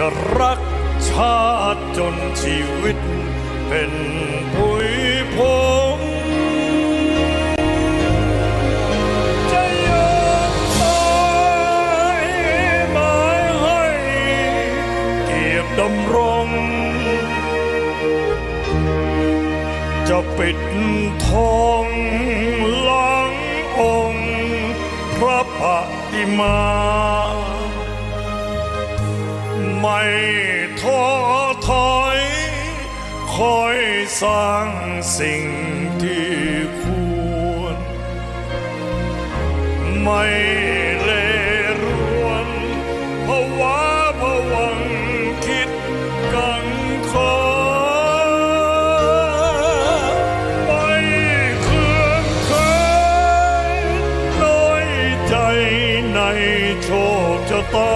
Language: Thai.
จะรักชาติจนชีวิต เป็นผุยพงจะยอมตายหมายให้เกียรติดำรง จะปิดทองหลังองค์ พระปฏิมา ไม่ท้อถอย คอยสร้างสิ่งที่ควร ไม่เลรวนภาวะผวังคิดกังคอไม่เครืองเคยน้อยใจในโชคชะตา